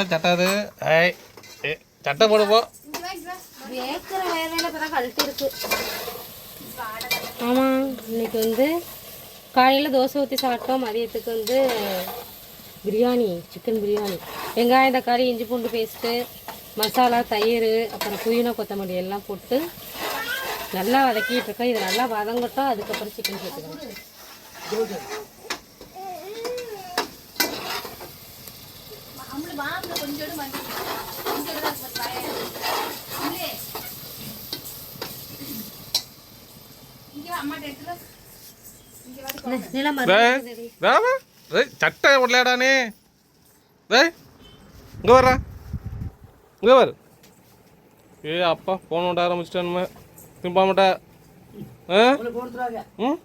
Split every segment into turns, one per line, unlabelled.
சட்டாது ஐய் சட்டை போடுவோம் போ
கழட்டி இருக்கு ஆமாம் இன்னைக்கு வந்து காலையில் தோசை ஊற்றி சாப்பிட்டோம் மதியத்துக்கு வந்து பிரியாணி சிக்கன் பிரியாணி வெங்காயம் தக்காளி இஞ்சி பூண்டு பேஸ்ட்டு மசாலா தயிர் அப்புறம் புதினா கொத்தமல்லி எல்லாம் போட்டு நல்லா வதக்கிட்டு இருக்கோம் இது நல்லா வதங்கட்டும் அதுக்கப்புறம் சிக்கன் சேர்த்துக்கணும் நிலம்
டேய் வேமா டேய் சட்டை விளையாடானே டேய் இங்கே வர்றா. இங்கே வரு. ஏ அப்பா ஃபோன் விட ஆரம்பிச்சிட்டானுமே திரும்ப மாட்டா ஆ ம்?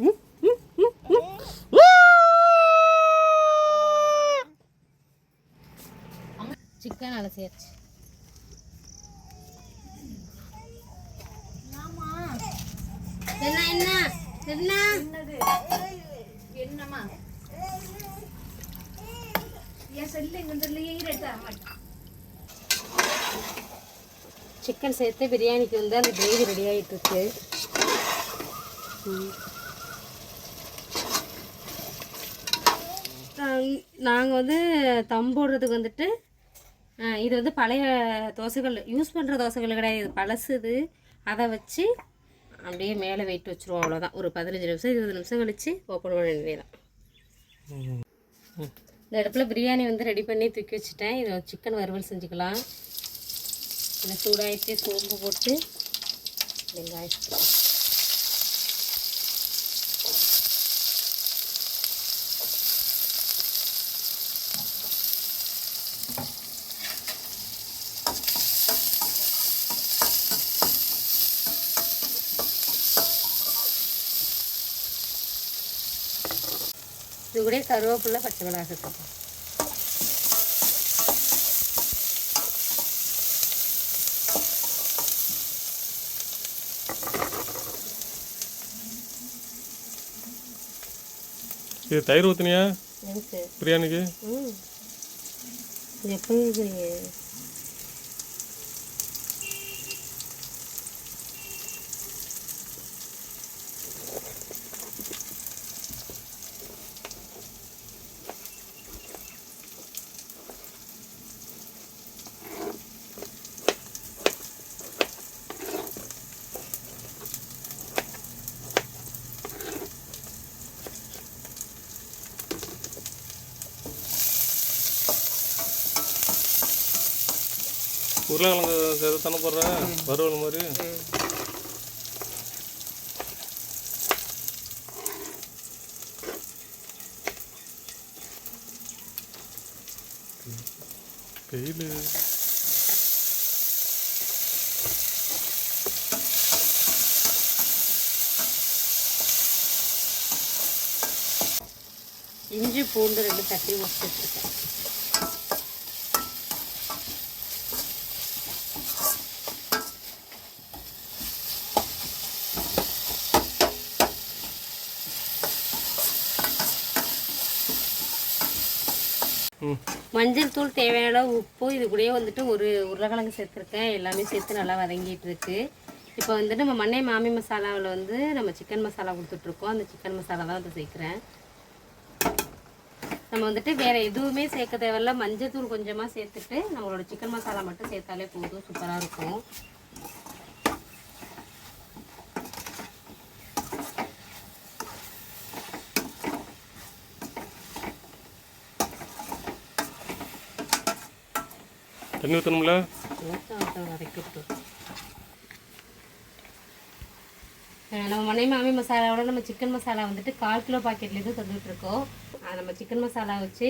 ம், ம், ம், ம். ஆ!
சிக்கன் அலசியாச்சு. என்ன என்ன என்ன?
என்னம்மா?
சிக்கன் சேர்த்து பிரியாணிக்கு வந்து அந்த கிரேவி ரெடி ஆகிட்டு இருக்கு நாங்கள் வந்து தம் போடுறதுக்கு வந்துட்டு இது வந்து பழைய தோசைகள் யூஸ் பண்ணுற தோசைகள் கிடையாது. பழசுது. அதை வச்சு அப்படியே மேலே வெயிட் வச்சுருவோம். அவ்வளோதான் ஒரு பதினஞ்சு நிமிஷம் இருபது நிமிஷம் கழித்து ஓப்பன் பண்ண வேண்டியதான் இந்த இடத்துல பிரியாணி வந்து ரெடி பண்ணி தூக்கி வச்சுட்டேன். இதை சிக்கன் வறுவல் செஞ்சுக்கலாம். இதை சூடாகிட்டு சோம்பு போட்டு வெங்காயம் கூட கருவேப்பிலை பச்சை மிளகாய் சேர்த்துக்கலாம்
இது தயிர் ஊற்றுனியா பிரியாணிக்கு
ம் இது எப்படி
உருளைக்கிழங்கு சேர்த்து தானே போடுறேன்? வறுவல் மாதிரி. வெயில்.
இஞ்சி பூண்டு ரெண்டு தட்டி வச்சுருக்கேன் மஞ்சள் தூள் தேவையான அளவு உப்பு இது கூடயே வந்துட்டு ஒரு உருளைக்கிழங்கு சேர்த்துருக்கேன். எல்லாமே சேர்த்து நல்லா வதங்கிட்டு இருக்கு. இப்போ வந்துட்டு நம்ம மண்ணை மாமி மசாலாவில் வந்து நம்ம சிக்கன் மசாலா கொடுத்துட்ருக்கோம். அந்த சிக்கன் மசாலா தான் வந்து சேர்க்குறேன். நம்ம வந்துட்டு வேறு எதுவுமே சேர்க்க தேவையில்ல. மஞ்சள் தூள் கொஞ்சமாக சேர்த்துட்டு நம்மளோட சிக்கன் மசாலா மட்டும் சேர்த்தாலே போதும். சூப்பராக இருக்கும்.
தண்ணி ஊற்றணும்ல
நம்ம மனை மாமி மசாலாவோட நம்ம சிக்கன் மசாலா வந்துட்டு கால் கிலோ பாக்கெட்லேருந்து தந்துட்டுருக்கோம். நம்ம சிக்கன் மசாலா வச்சு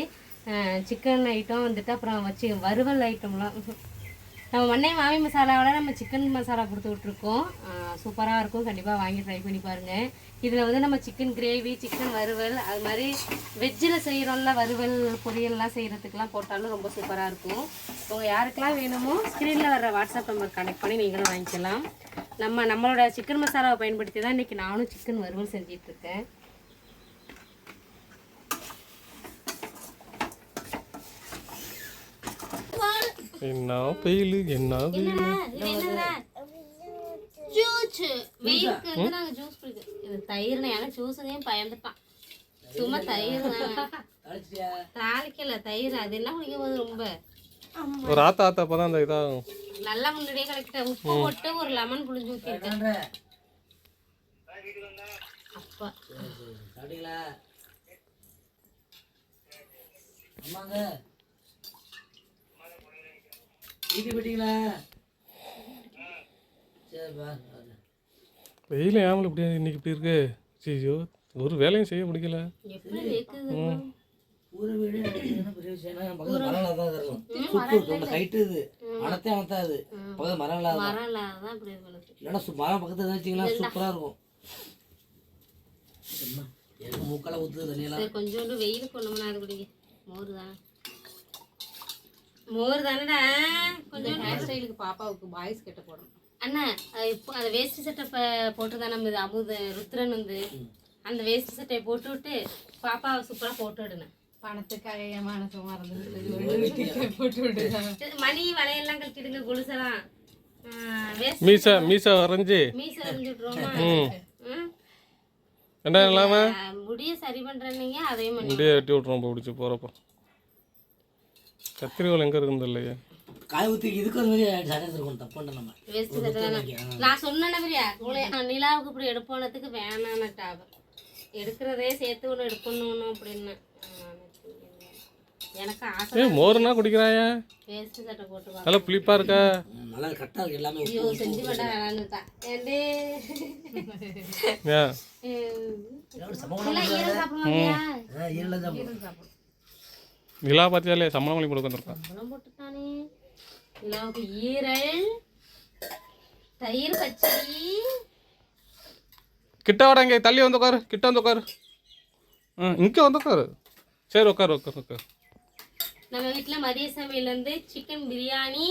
சிக்கன் ஐட்டம் வந்துட்டு அப்புறம் வச்சு வறுவல் ஐட்டம்லாம் நம்ம மண்ணை மாமி மசாலாவோட நம்ம சிக்கன் மசாலா கொடுத்து விட்ருக்கோம் சூப்பராக இருக்கும். கண்டிப்பாக வாங்கி ட்ரை பண்ணி பாருங்கள் இதில் வந்து நம்ம சிக்கன் கிரேவி சிக்கன் வறுவல் அது மாதிரி வெஜ்ஜில் செய்கிறோம்ல வறுவல் பொரியல்லாம் செய்கிறதுக்கெலாம் போட்டாலும் ரொம்ப சூப்பராக இருக்கும். உங்கள் யாருக்கெல்லாம் வேணுமோ ஸ்க்ரீனில் வர வாட்ஸ்அப் நம்பர் கனெக்ட் பண்ணி நீங்களும் வாங்கிக்கலாம். நம்ம நம்மளோட சிக்கன் மசாலாவை பயன்படுத்தி தான் இன்றைக்கி நானும் சிக்கன் வறுவல் செஞ்சிட்ருக்கேன்
என்ன வெயில் என்ன வெயில்?
ஜூஸ். வெயிலுக்கு வந்து நாங்க ஜூஸ் குடிக்கிறோம் இது தயிர்னு எனக்கு ஜூஸுங்கையும் பயந்துட்டான் சும்மா தயிர் தாளிக்கல தயிர். அது என்ன குடிக்க போகுது ரொம்ப?
ஒரு ஆத்தா ஆத்தா அப்போ தான் அந்த இதாகும்.
நல்லா முன்னாடியே கலக்கிட்டேன் உப்பு போட்டு ஒரு லெமன் புளிஞ்சு ஊற்றிருக்கேன் அப்பா.
சாப்பிட்டீங்களா? அம்மாங்க. வீட்டுக்கு போயிட்டீங்களா
வெயில் ஏமல் இப்படி இன்னைக்கு இப்படி இருக்கு. ஐயோ ஒரு வேலையும் செய்ய
இருக்குது
ஊர வீடு ஹைட்டு இது. மனத்தே அனத்தாது பக்கத்துல மரம் இல்லாத
மரம்
இல்லைன்னா பக்கத்துல வச்சிங்களா சூப்பரா இருக்கும். அம்மா, எனக்கு மூக்கால ஊத்துது தண்ணியெல்லாம்.
கொஞ்சோண்டு வெயில் கொண்டோம்னா அது குடிங்க. மோர் தானே. மோர் தானடா? கொஞ்சம்.
ஹேர் ஸ்டைலுக்கு பாப்பாவுக்கு பாய்ஸ் கிட்ட போடணும்.
அண்ணா அது இப்போ அந்த வேஷ்டி சட்டை இப்போ போட்டுருதான் நம்ம அமுது ருத்ரன் வந்து அந்த வேஷ்டி சட்டையை போட்டு விட்டு பாப்பாவை சூப்பராக போட்டு விடுனேன்.
பணத்துக்காக என் மனசு மறந்து போட்டு
சரி, மணி வளையெல்லாம் கட்டிடுங்க கொலுசெல்லாம். வேஸ்ட்
மீசா மீசா வரைஞ்சி.
மீசை எறிஞ்சு விட்ருவோமா ம்?
என்ன இல்லாம?
ஆ, முடிய சரி பண்றேன்னீங்க அதையும்
இப்படியே வெட்டி விட்ருவோம் இப்போ பிடிச்சி போகிறப்போ கத்திரிக்கோல் எங்கே இருக்குது இல்லையா?
காய் ஊற்றி இதுக்கு ஒரு மாதிரி சட்டை எடுத்துருக்கோம் தப்பு பண்ண நம்ம.
வேஸ்ட் சட்டை தானே. நான் சொன்னேன் பிரியா உங்களை நிலாவுக்கு இப்படி எடுப்போனதுக்கு வேணான்னுட்டா அவ. எடுக்கிறதே சேர்த்து ஒன்று எடுக்கணும் அப்படின்னு. எனக்கு ஆசை
ஏ மோர்னா குடிக்கிறாயா?
வேஸ்ட் சட்டை போட்டு வா
நல்லா புளிப்பாக இருக்கா?
நல்லா கரெக்டாக இருக்கு எல்லாமே
ஐயோ செஞ்சு பண்ண வேணான்னுட்டா ஏண்டே?
ஈரலாம் சாப்பிடும்
நிலா பார்த்தியாலே சம்பளம் வழி கொடுக்க வந்திருக்கா
பழம் போட்டுட்டானே. ஈரல் தயிர் பச்சடி.
கிட்ட வாடா இங்கே தள்ளி வந்து உட்காரு கிட்ட வந்து உட்காரு ம் இங்கே வந்து உட்காரு சரி உட்காரு உட்காரு உட்காரு
நம்ம வீட்டில் மதிய சமையல் வந்து சிக்கன் பிரியாணி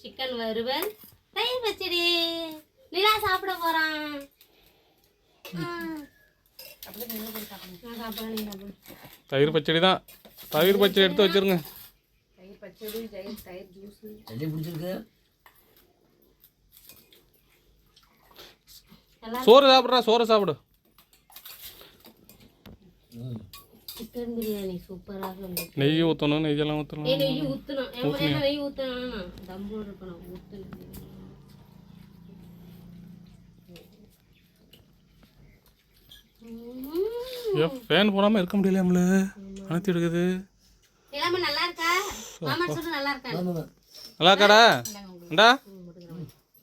சிக்கன் வறுவல் தயிர் பச்சடி. நிலா சாப்பிட ஆ. சாப்பிடு.
தயிர் பச்சடி தான். தயிர் பச்சடி எடுத்து வச்சிருங்க.
தயிர் பச்சடி தயிர் ஜூஸ்
சளி பிடிச்சிருக்கு.
எல்லாம்
சோறு சாப்பிட்றா சோறு சாப்பிடு.
சிக்கன் பிரியாணி சூப்பராக இருந்துச்சு
நெய் ஊற்றணும் நெய்யெல்லாம் ஊற்றணும்
நெய் ஊற்றணும் நெய் ஊற்றணும் தம்பு இருக்கணும். ஊற்றணும்
ஃபேன் போடாமல் இருக்க முடியலையாம்ல அனைத்து எடுக்குது
எல்லாமே நல்லா இருக்கா? மாமா சொல்லு நல்லா இருக்கா?
நல்லா இருக்காடா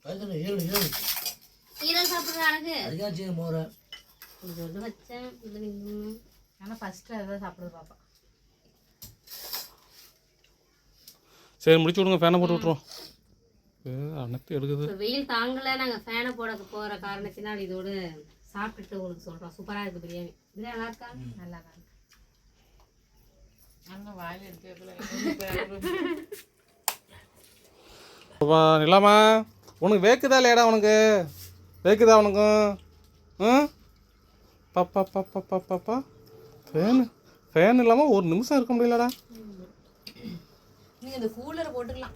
அதுக்கு ஏழு ஏழு
ஈரல் சாப்பிட்ற அழகு.
அதுக்காச்சு மோரை.
கொஞ்சோண்டு வச்சேன் இல்லை
ஆனால் ஃபர்ஸ்ட் அதான் சாப்பிடுது பாப்பா.
சரி முடிச்சு விடுங்க ஃபேனை போட்டு விட்ருவோம் அனைத்து எடுக்குது.
வெயில் தாங்கல நாங்கள் ஃபேனை போட போகிற காரணத்தினால் இதோடு சாப்பிட்டுட்டு உங்களுக்கு சொல்கிறோம் சூப்பராக இருக்குது பிரியாணி. பிரியாணி நல்லா இருக்கா?
நல்லா தான்
நிலாமா உனக்கு வேக்குதா இல்லையாடா உனக்கு? வேக்குதா உனக்கும் ம்? பாப்பா பாப்பா பாப்பா பாப்பா ஃபேன் ஃபேன் இல்லாமல் ஒரு நிமிஷம் இருக்க முடியலடா.
நீங்கள் இந்த கூலரை போட்டுக்கலாம்.